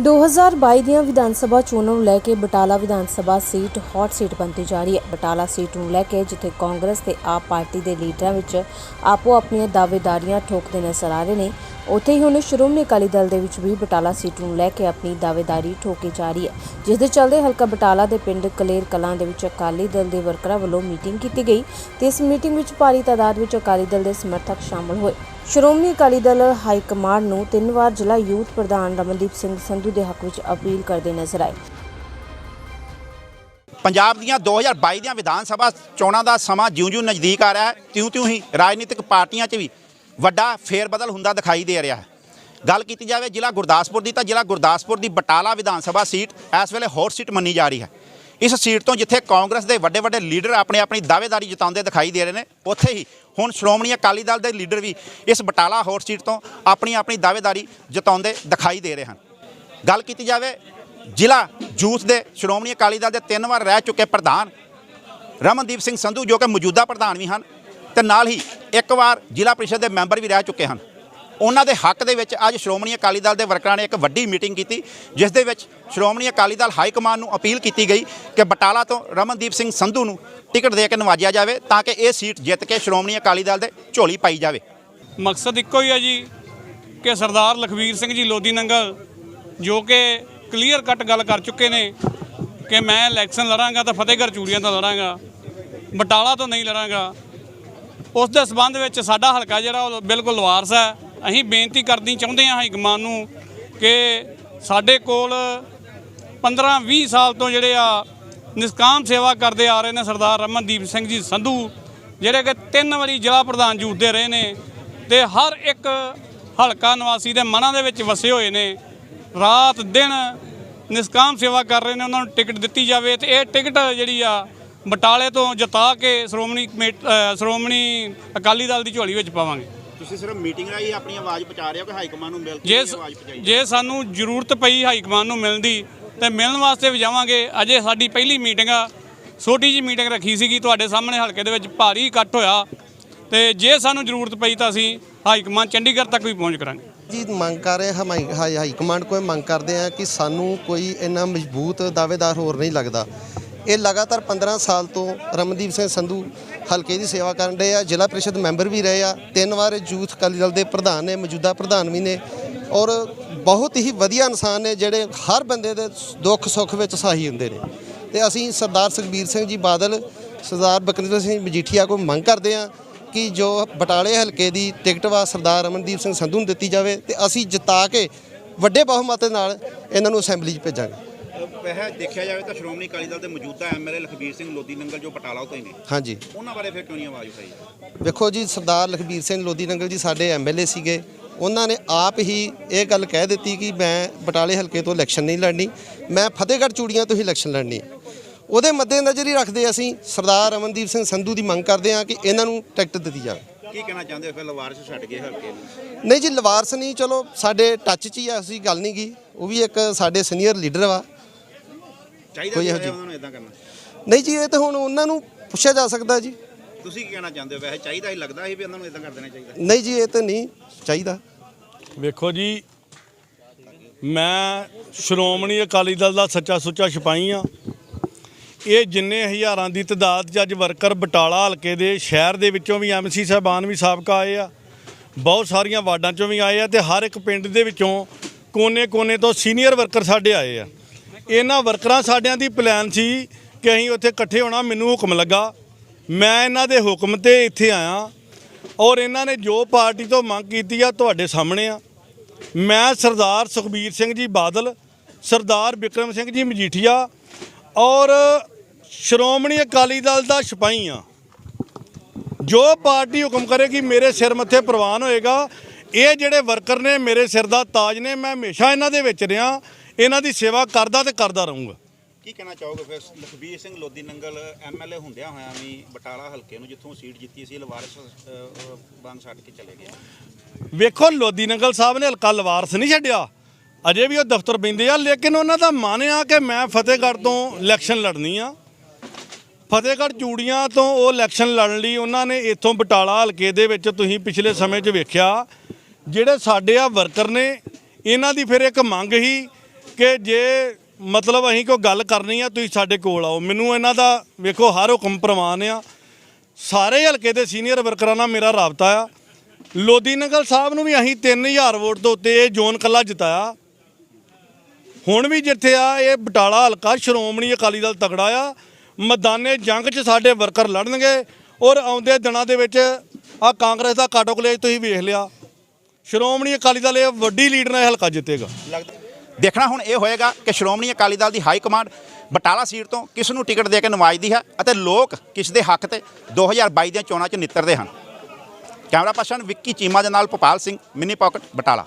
2022 ਦੀਆਂ ਵਿਧਾਨ ਸਭਾ ਚੋਣਾਂ ਨੂੰ ਲੈ ਕੇ Batala Vidhan Sabha seat, hot seat ਬਣਦੀ ਜਾ ਰਹੀ ਹੈ। ਬਟਾਲਾ ਸੀਟ ਨੂੰ ਲੈ ਕੇ ਜਿੱਥੇ ਕਾਂਗਰਸ ਤੇ ਆਪ ਪਾਰਟੀ ਦੇ ਲੀਡਰਾਂ ਵਿੱਚ ਆਪੋ ਆਪਣੀਆਂ ਦਾਅਵੇਦਾਰੀਆਂ ਠੋਕਦੇ ਨਜ਼ਰ ਆ ਰਹੇ ਨੇ ਉੱਥੇ ਹੀ ਹੁਣ ਸ਼੍ਰੋਮਣੀ ਅਕਾਲੀ ਦਲ ਦੇ ਵਿੱਚ ਵੀ ਬਟਾਲਾ ਸੀਟ ਨੂੰ ਲੈ ਕੇ ਆਪਣੀ ਦਾਅਵੇਦਾਰੀ ਠੋਕੀ ਜਾ ਰਹੀ ਹੈ, ਜਿਸ ਦੇ ਚੱਲਦੇ ਹਲਕਾ ਬਟਾਲਾ ਦੇ ਪਿੰਡ ਕਲੇਰ ਕਲਾਂ ਦੇ ਵਿੱਚ ਅਕਾਲੀ ਦਲ ਦੇ ਵਰਕਰਾਂ ਵੱਲੋਂ ਮੀਟਿੰਗ ਕੀਤੀ ਗਈ, ਤੇ ਇਸ ਮੀਟਿੰਗ ਵਿੱਚ ਭਾਰੀ ਤਾਦਾਦ ਵਿੱਚ ਅਕਾਲੀ ਦਲ ਦੇ ਸਮਰਥਕ ਸ਼ਾਮਲ ਹੋਏ। ਸ਼੍ਰੋਮਣੀ ਅਕਾਲੀ ਦਲ ਹਾਈ ਕਮਾਂਡ ਨੂੰ ਤਿੰਨ ਵਾਰ ਜ਼ਿਲ੍ਹਾ ਯੂਥ ਪ੍ਰਧਾਨ ਰਮਨਦੀਪ ਸਿੰਘ ਸੰਧੂ ਦੇ ਹੱਕ ਵਿੱਚ ਅਪੀਲ ਕਰਦੇ ਨਜ਼ਰ ਆਏ। ਪੰਜਾਬ ਦੀਆਂ 2022 ਦੀਆਂ ਵਿਧਾਨ ਸਭਾ ਚੋਣਾਂ ਦਾ ਸਮਾਂ ਜਿਉਂ-ਜਿਉਂ ਨਜ਼ਦੀਕ ਆ ਰਿਹਾ ਹੈ, ਤਿਉਂ-ਤਿਉਂ ਹੀ ਰਾਜਨੀਤਿਕ ਪਾਰਟੀਆਂ 'ਚ ਵੀ ਵੱਡਾ ਫੇਰ-ਬਦਲ ਹੁੰਦਾ ਦਿਖਾਈ ਦੇ ਰਿਹਾ ਹੈ। ਗੱਲ ਕੀਤੀ ਜਾਵੇ ਜ਼ਿਲ੍ਹਾ ਗੁਰਦਾਸਪੁਰ ਦੀ ਤਾਂ ਜ਼ਿਲ੍ਹਾ ਗੁਰਦਾਸਪੁਰ ਦੀ ਬਟਾਲਾ ਵਿਧਾਨ ਸਭਾ ਸੀਟ ਇਸ ਵੇਲੇ ਹੌਟ ਸੀਟ ਮੰਨੀ ਜਾ ਰਹੀ ਹੈ। ਇਸ ਸੀਟ ਤੋਂ ਜਿੱਥੇ ਕਾਂਗਰਸ ਦੇ ਵੱਡੇ ਵੱਡੇ ਲੀਡਰ ਆਪਣੀ ਆਪਣੀ ਦਾਅਵੇਦਾਰੀ ਜਤਾਉਂਦੇ ਦਿਖਾਈ ਦੇ ਰਹੇ ਨੇ, ਉੱਥੇ ਹੀ ਹੁਣ ਸ਼੍ਰੋਮਣੀ ਅਕਾਲੀ ਦਲ ਦੇ ਲੀਡਰ ਵੀ ਇਸ ਬਟਾਲਾ ਹੌਟ ਸੀਟ ਤੋਂ ਆਪਣੀ ਆਪਣੀ ਦਾਅਵੇਦਾਰੀ ਜਤਾਉਂਦੇ ਦਿਖਾਈ ਦੇ ਰਹੇ ਹਨ। ਗੱਲ ਕੀਤੀ ਜਾਵੇ ਜ਼ਿਲ੍ਹਾ ਜੂਥ ਦੇ ਸ਼੍ਰੋਮਣੀ ਅਕਾਲੀ ਦਲ ਦੇ ਤਿੰਨ ਵਾਰ ਰਹਿ ਚੁੱਕੇ ਪ੍ਰਧਾਨ ਰਮਨਦੀਪ ਸਿੰਘ ਸੰਧੂ ਜੋ ਕਿ ਮੌਜੂਦਾ ਪ੍ਰਧਾਨ ਵੀ ਹਨ ਤੇ ਨਾਲ ਹੀ ਇੱਕ ਵਾਰ ਜ਼ਿਲ੍ਹਾ ਪ੍ਰੀਸ਼ਦ ਦੇ ਮੈਂਬਰ ਵੀ ਰਹਿ ਚੁੱਕੇ ਹਨ। ਉਹਨਾਂ ਦੇ ਹੱਕ ਦੇ ਵਿੱਚ ਅੱਜ ਸ਼੍ਰੋਮਣੀ ਅਕਾਲੀ ਦਲ ਦੇ ਵਰਕਰਾਂ ਨੇ ਇੱਕ ਵੱਡੀ ਮੀਟਿੰਗ ਕੀਤੀ, ਜਿਸ ਦੇ ਵਿੱਚ ਸ਼੍ਰੋਮਣੀ ਅਕਾਲੀ ਦਲ ਹਾਈ ਕਮਾਂਡ ਨੂੰ ਅਪੀਲ ਕੀਤੀ ਗਈ ਕਿ ਬਟਾਲਾ ਤੋਂ ਰਮਨਦੀਪ ਸਿੰਘ ਸੰਧੂ ਨੂੰ ਟਿਕਟ ਦੇ ਕੇ ਨਵਾਜਿਆ ਜਾਵੇ ਤਾਂ ਕਿ ਇਹ ਸੀਟ ਜਿੱਤ ਕੇ ਸ਼੍ਰੋਮਣੀ ਅਕਾਲੀ ਦਲ ਦੇ ਝੋਲੀ ਪਾਈ ਜਾਵੇ। ਮਕਸਦ ਇੱਕੋ ਹੀ ਹੈ ਜੀ ਕਿ ਸਰਦਾਰ ਲਖਵੀਰ ਸਿੰਘ ਜੀ ਲੋਦੀ ਨੰਗਲ, ਜੋ ਕਿ ਕਲੀਅਰ ਕੱਟ ਗੱਲ ਕਰ ਚੁੱਕੇ ਨੇ ਕਿ ਮੈਂ ਇਲੈਕਸ਼ਨ ਲੜਾਂਗਾ ਤਾਂ ਫਤਿਹਗੜ੍ਹ ਚੂੜੀਆਂ ਤੋਂ ਲੜਾਂਗਾ, ਬਟਾਲਾ ਤੋਂ ਨਹੀਂ ਲੜਾਂਗਾ ਉਸ ਦੇ ਸਬੰਧ ਵਿੱਚ ਸਾਡਾ ਹਲਕਾ ਜਿਹੜਾ ਉਹ ਬਿਲਕੁਲ ਵਾਰਸ ਹੈ। ਅਸੀਂ ਬੇਨਤੀ ਕਰਨੀ ਚਾਹੁੰਦੇ ਹਾਂ ਹਾਈ ਕਮਾਨ ਨੂੰ ਕਿ ਸਾਡੇ ਕੋਲ 15-20 ਸਾਲ ਤੋਂ ਜਿਹੜੇ ਆ ਨਿਸਕਾਮ ਸੇਵਾ ਕਰਦੇ ਆ ਰਹੇ ਨੇ ਸਰਦਾਰ ਰਮਨਦੀਪ ਸਿੰਘ ਜੀ ਸੰਧੂ, ਜਿਹੜੇ ਕਿ ਤਿੰਨ ਵਾਰੀ ਜ਼ਿਲ੍ਹਾ ਪ੍ਰਧਾਨ ਜੂਟਦੇ ਰਹੇ ਨੇ ਤੇ ਹਰ ਇੱਕ ਹਲਕਾ ਨਿਵਾਸੀ ਦੇ ਮਨਾਂ ਦੇ ਵਿੱਚ ਵਸੇ ਹੋਏ ਨੇ। ਰਾਤ ਦਿਨ ਨਿਸਕਾਮ ਸੇਵਾ ਕਰ ਰਹੇ ਨੇ, ਉਹਨਾਂ ਨੂੰ ਟਿਕਟ ਦਿੱਤੀ ਜਾਵੇ ਤੇ ਇਹ ਟਿਕਟ ਜਿਹੜੀ ਆ ਬਟਾਲੇ ਤੋਂ ਜਿਤਾ ਕੇ ਸ਼੍ਰੋਮਣੀ ਕਮੇਟ- ਅ, ਸ਼੍ਰੋਮਣੀ ਅਕਾਲੀ ਦਲ ਦੀ ਝੋਲੀ ਵਿੱਚ ਪਾਵਾਂਗੇ। ਤੁਸੀਂ ਸਿਰਫ ਮੀਟਿੰਗ ਰਾਹੀਂ ਆਪਣੀ ਆਵਾਜ਼ ਪਹੁੰਚਾ ਰਹੇ ਹੋ ਕਿ ਹਾਈ ਕਮਾਂਡ ਨੂੰ ਮਿਲ ਜੇ ਜੇ ਸਾਨੂੰ ਜ਼ਰੂਰਤ ਪਈ ਹਾਈ ਕਮਾਂਡ ਨੂੰ ਮਿਲਣ ਦੀ ਤੇ ਮਿਲਣ ਵਾਸਤੇ ਵੀ ਜਾਵਾਂਗੇ। ਅਜੇ ਸਾਡੀ ਪਹਿਲੀ ਮੀਟਿੰਗ ਆ ਛੋਟੀ ਜੀ ਮੀਟਿੰਗ ਰੱਖੀ ਸੀਗੀ ਤੁਹਾਡੇ ਸਾਹਮਣੇ ਹਲਕੇ ਦੇ ਵਿੱਚ ਭਾਰੀ ਇਕੱਠ ਹੋਇਆ। ਤੇ ਜੇ ਸਾਨੂੰ ਜ਼ਰੂਰਤ ਪਈ ਤਾਂ ਅਸੀਂ ਹਾਈ ਕਮਾਂਡ ਚੰਡੀਗੜ੍ਹ ਤੱਕ ਵੀ ਪਹੁੰਚ ਕਰਾਂਗੇ। ਜੀ ਮੰਗ ਕਰ ਰਹੇ ਹਮਾਈ ਹਾਈ ਹਾਈ ਕਮਾਂਡ ਕੋਲ ਮੰਗ ਕਰਦੇ ਆ ਕਿ ਸਾਨੂੰ ਕੋਈ ਇੰਨਾ ਮਜ਼ਬੂਤ ਦਾਅਵੇਦਾਰ ਹੋਰ ਨਹੀਂ ਲੱਗਦਾ। ਇਹ ਲਗਾਤਾਰ 15 ਸਾਲ ਤੋਂ ਰਮਨਦੀਪ ਸਿੰਘ ਸੰਧੂ ਹਲਕੇ ਦੀ ਸੇਵਾ ਕਰਨ ਰਹੇ ਆ, ਜ਼ਿਲ੍ਹਾ ਪ੍ਰੀਸ਼ਦ ਮੈਂਬਰ ਵੀ ਰਹੇ ਆ। ਤਿੰਨ ਵਾਰ ਯੂਥ ਅਕਾਲੀ ਦਲ ਦੇ ਪ੍ਰਧਾਨ ਨੇ, ਮੌਜੂਦਾ ਪ੍ਰਧਾਨ ਵੀ ਨੇ ਔਰ ਬਹੁਤ ਹੀ ਵਧੀਆ ਇਨਸਾਨ ਨੇ ਜਿਹੜੇ ਹਰ ਬੰਦੇ ਦੇ ਦੁੱਖ ਸੁੱਖ ਵਿੱਚ ਸਹਾਈ ਹੁੰਦੇ ਨੇ। ਤੇ ਅਸੀਂ ਸਰਦਾਰ ਸੁਖਬੀਰ ਸਿੰਘ ਜੀ ਬਾਦਲ, ਸਰਦਾਰ ਬਕਰਿੰਦਰ ਸਿੰਘ ਮਜੀਠੀਆ ਕੋਲ ਮੰਗ ਕਰਦੇ ਆ ਕਿ ਜੋ ਬਟਾਲੇ ਹਲਕੇ ਦੀ ਟਿਕਟ ਵਾ ਸਰਦਾਰ ਰਮਨਦੀਪ ਸਿੰਘ ਸੰਧੂ ਨੂੰ ਦਿੱਤੀ ਜਾਵੇ ਤੇ ਅਸੀਂ ਜਿਤਾ ਕੇ ਵੱਡੇ ਬਹੁਮਤ ਨਾਲ ਇਹਨਾਂ ਨੂੰ ਅਸੈਂਬਲੀ 'ਚ ਭੇਜਾਂਗੇ। ਵੈਸੇ ਦੇਖਿਆ ਜਾਵੇ ਤਾਂ ਸ਼੍ਰੋਮਣੀ ਅਕਾਲੀ ਦਲ ਦੇ ਮੌਜੂਦਾ ਐਮਐਲਏ ਲਖਬੀਰ ਸਿੰਘ ਲੋਦੀ ਨੰਗਲ ਜੋ ਬਟਾਲਾ ਤੋਂ ਹੀ ਨੇ। ਹਾਂਜੀ। ਉਹਨਾਂ ਬਾਰੇ ਫਿਰ ਕਿਉਂ ਨਹੀਂ ਆਵਾਜ਼ ਉਠਾਈ? ਵੇਖੋ ਜੀ ਸਰਦਾਰ ਲਖਬੀਰ ਸਿੰਘ ਲੋਦੀ ਨੰਗਲ ਜੀ ਸਾਡੇ ਐਮਐਲਏ ਸੀਗੇ। ਉਹਨਾਂ ਨੇ ਆਪ ਹੀ ਇਹ ਗੱਲ ਕਹਿ ਦਿੱਤੀ ਕਿ ਮੈਂ ਬਟਾਲੇ ਹਲਕੇ ਤੋਂ ਇਲੈਕਸ਼ਨ ਨਹੀਂ ਲੜਨੀ ਮੈਂ ਫਤਿਹਗੜ੍ਹ ਚੂੜੀਆਂ ਤੋਂ ਹੀ ਇਲੈਕਸ਼ਨ ਲੜਨੀ। ਉਹਦੇ ਮੱਦੇਨਜ਼ਰ ਹੀ ਰੱਖਦੇ ਅਸੀਂ ਸਰਦਾਰ ਰਮਨਦੀਪ ਸਿੰਘ ਸੰਧੂ ਦੀ ਮੰਗ ਕਰਦੇ ਹਾਂ ਕਿ ਇਹਨਾਂ ਨੂੰ ਟਿਕਟ ਦਿੱਤੀ ਜਾਵੇ। ਕੀ ਕਹਿਣਾ ਚਾਹੁੰਦੇ ਹੋ? ਫਿਰ ਲਵਾਰਸ ਛੱਡ ਗਏ ਹਲਕੇ ਨੂੰ। ਨਹੀਂ ਜੀ ਲਵਾਰਸ ਨਹੀਂ ਚਲੋ ਸਾਡੇ ਟੱਚ 'ਚ ਹੀ ਆ ਅਸੀਂ ਗੱਲ ਨਹੀਂ ਗੀ ਉਹ ਵੀ ਇੱਕ ਸਾਡੇ ਸੀਨੀਅਰ ਲੀਡਰ ਵਾ। ਚਾਹੀਦਾ ਕੋਈ ਇਹੋ ਜਿਹੀ- ਉਹਨਾਂ ਨੂੰ ਇਦਾਂ ਕਰਨਾ। ਨਹੀਂ ਜੀ ਇਹ ਤਾਂ ਹੁਣ ਉਹਨਾਂ ਨੂੰ ਪੁੱਛਿਆ ਜਾ ਸਕਦਾ ਜੀ। ਤੁਸੀਂ ਕੀ ਕਹਿਣਾ ਚਾਹੁੰਦੇ ਹੋ? ਵੈਸੇ ਚਾਹੀਦਾ ਹੀ ਲੱਗਦਾ ਸੀ ਵੀ ਉਹਨਾਂ ਨੂੰ ਇਦਾਂ ਕਰ ਦੇਣਾ ਚਾਹੀਦਾ। ਨਹੀਂ ਜੀ ਇਹ ਤਾਂ ਨਹੀਂ ਚਾਹੀਦਾ। ਵੇਖੋ ਜੀ ਮੈਂ ਸ਼੍ਰੋਮਣੀ ਅਕਾਲੀ ਦਲ ਦਾ ਸੱਚਾ ਸੁੱਚਾ ਸਿਪਾਹੀ ਆ ਇਹ ਜਿੰਨੇ ਹਜ਼ਾਰਾਂ ਦੀ ਤਦਾਦ 'ਚ ਅੱਜ ਵਰਕਰ ਬਟਾਲਾ ਹਲਕੇ ਦੇ ਸ਼ਹਿਰ ਦੇ ਵਿੱਚੋਂ ਵੀ ਐਮਸੀ ਸਾਹਿਬਾਨ ਵੀ ਸਾਬਕਾ ਆਏ ਆ ਬਹੁਤ ਸਾਰੀਆਂ ਵਾਰਡਾਂ 'ਚੋਂ ਵੀ ਆਏ ਆ ਤੇ ਹਰ ਇੱਕ ਪਿੰਡ ਦੇ ਵਿੱਚੋਂ ਕੋਨੇ-ਕੋਨੇ ਤੋਂ ਸੀਨੀਅਰ ਵਰਕਰ ਸਾਡੇ ਆਏ ਆ। ਇਹਨਾਂ ਵਰਕਰਾਂ ਸਾਡਿਆਂ ਦੀ ਪਲਾਨ ਸੀ ਕਿ ਅਸੀਂ ਉੱਥੇ ਇਕੱਠੇ ਹੋਣਾ, ਮੈਨੂੰ ਹੁਕਮ ਲੱਗਾ। ਮੈਂ ਇਹਨਾਂ ਦੇ ਹੁਕਮ ਤੇ ਇੱਥੇ ਆਇਆ ਔਰ ਇਹਨਾਂ ਨੇ ਜੋ ਪਾਰਟੀ ਤੋਂ ਮੰਗ ਕੀਤੀ ਆ, ਤੁਹਾਡੇ ਸਾਹਮਣੇ ਆ। ਮੈਂ ਸਰਦਾਰ ਸੁਖਬੀਰ ਸਿੰਘ ਜੀ ਬਾਦਲ, ਸਰਦਾਰ ਵਿਕਰਮ ਸਿੰਘ ਜੀ ਮਜੀਠੀਆ ਔਰ ਸ਼੍ਰੋਮਣੀ ਅਕਾਲੀ ਦਲ ਦਾ ਸਿਪਾਹੀ ਆ। ਜੋ ਪਾਰਟੀ ਹੁਕਮ ਕਰੇਗੀ, ਮੇਰੇ ਸਿਰ ਮੱਥੇ ਪ੍ਰਵਾਨ ਹੋਏਗਾ। ਇਹ ਜਿਹੜੇ ਵਰਕਰ ਨੇ ਮੇਰੇ ਸਿਰ ਦਾ ਤਾਜ ਨੇ ਮੈਂ ਹਮੇਸ਼ਾ ਇਹਨਾਂ ਦੇ ਵਿੱਚ ਰਿਹਾ। ਇਹਨਾਂ ਦੀ ਸੇਵਾ ਕਰਦਾ ਤੇ ਕਰਦਾ ਰਹੂੰਗਾ। ਕੀ ਕਹਿਣਾ ਚਾਹੋਗੇ ਫਿਰ? ਲਖਬੀਰ ਸਿੰਘ ਲੋਦੀ ਨੰਗਲ ਐਮਐਲਏ ਹੁੰਦਿਆਂ ਹੋਇਆਂ ਵੀ ਬਟਾਲਾ ਹਲਕੇ ਨੂੰ ਜਿੱਥੋਂ ਸੀਟ ਜਿੱਤੀ ਸੀ ਲਵਾਰਸ ਬੰਦ ਛੱਡ ਕੇ ਚਲੇ ਗਏ। ਵੇਖੋ ਲੋਦੀ ਨੰਗਲ ਸਾਹਿਬ ਨੇ ਹਲਕਾ ਲਵਾਰਸ ਨਹੀਂ ਛੱਡਿਆ। ਅਜੇ ਵੀ ਉਹ ਦਫ਼ਤਰ ਪੈਂਦੇ ਆ ਲੇਕਿਨ ਉਹਨਾਂ ਦਾ ਮਨ ਆ ਕਿ ਮੈਂ ਫਤਿਹਗੜ੍ਹ ਤੋਂ ਇਲੈਕਸ਼ਨ ਲੜਨੀ ਆ। ਫਤਿਹਗੜ੍ਹ ਚੂੜੀਆਂ ਤੋਂ ਉਹ ਇਲੈਕਸ਼ਨ ਲੜਨ ਲਈ ਉਹਨਾਂ ਨੇ ਇੱਥੋਂ ਬਟਾਲਾ ਹਲਕੇ ਦੇ ਵਿੱਚ ਤੁਸੀਂ ਪਿਛਲੇ ਸਮੇਂ 'ਚ ਵੇਖਿਆ ਜਿਹੜੇ ਸਾਡੇ ਆ ਵਰਕਰ ਨੇ, ਇਹਨਾਂ ਦੀ ਫਿਰ ਇੱਕ ਮੰਗ ਹੀ ਕਿ ਜੇ ਮਤਲਬ ਅਸੀਂ ਕੋਈ ਗੱਲ ਕਰਨੀ ਆ, ਤੁਸੀਂ ਸਾਡੇ ਕੋਲ ਆਓ। ਮੈਨੂੰ ਇਹਨਾਂ ਦਾ ਵੇਖੋ, ਹਰ ਹੁਕਮ ਪ੍ਰਵਾਨ ਆ। ਸਾਰੇ ਹਲਕੇ ਦੇ ਸੀਨੀਅਰ ਵਰਕਰਾਂ ਨਾਲ ਮੇਰਾ ਰਾਬਤਾ ਆ। ਲੋਦੀ ਨਗਰ ਸਾਹਿਬ ਨੂੰ ਵੀ ਅਸੀਂ 3000 ਵੋਟ ਤੋਂ ਉੱਤੇ ਇਹ ਜ਼ੋਨ ਕੱਲਾ ਜਿਤਾਇਆ। ਹੁਣ ਵੀ ਜਿੱਥੇ ਆ, ਇਹ ਬਟਾਲਾ ਹਲਕਾ ਸ਼੍ਰੋਮਣੀ ਅਕਾਲੀ ਦਲ ਤਗੜਾ ਆ। ਮੈਦਾਨੇ ਜੰਗ 'ਚ ਸਾਡੇ ਵਰਕਰ ਲੜਨਗੇ ਔਰ ਆਉਂਦੇ ਦਿਨਾਂ ਦੇ ਵਿੱਚ ਆ ਕਾਂਗਰਸ ਦਾ ਕਾਟੋ ਕਲੇਜ ਤੁਸੀਂ ਵੇਖ ਲਿਆ। ਸ਼੍ਰੋਮਣੀ ਅਕਾਲੀ ਦਲ ਇਹ ਵੱਡੀ ਲੀਡ ਨਾਲ ਇਹ ਹਲਕਾ ਜਿੱਤੇਗਾ। ਦੇਖਣਾ ਹੁਣ ਇਹ ਹੋਏਗਾ ਕਿ ਸ਼੍ਰੋਮਣੀ ਅਕਾਲੀ ਦਲ ਦੀ ਹਾਈ ਕਮਾਂਡ ਬਟਾਲਾ ਸੀਟ ਤੋਂ ਕਿਸ ਨੂੰ ਟਿਕਟ ਦੇ ਕੇ ਨਵਾਜਦੀ ਹੈ ਅਤੇ ਲੋਕ ਕਿਸ ਦੇ ਹੱਕ ਤੇ 2022 ਦੀਆਂ ਚੋਣਾਂ 'ਚ ਨਿੱਤਰਦੇ ਹਨ। ਕੈਮਰਾ ਪਰਸਨ ਵਿੱਕੀ ਚੀਮਾ ਦੇ ਨਾਲ ਭੋਪਾਲ ਸਿੰਘ, ਮਿੰਨੀ ਪਾਕਟ, ਬਟਾਲਾ।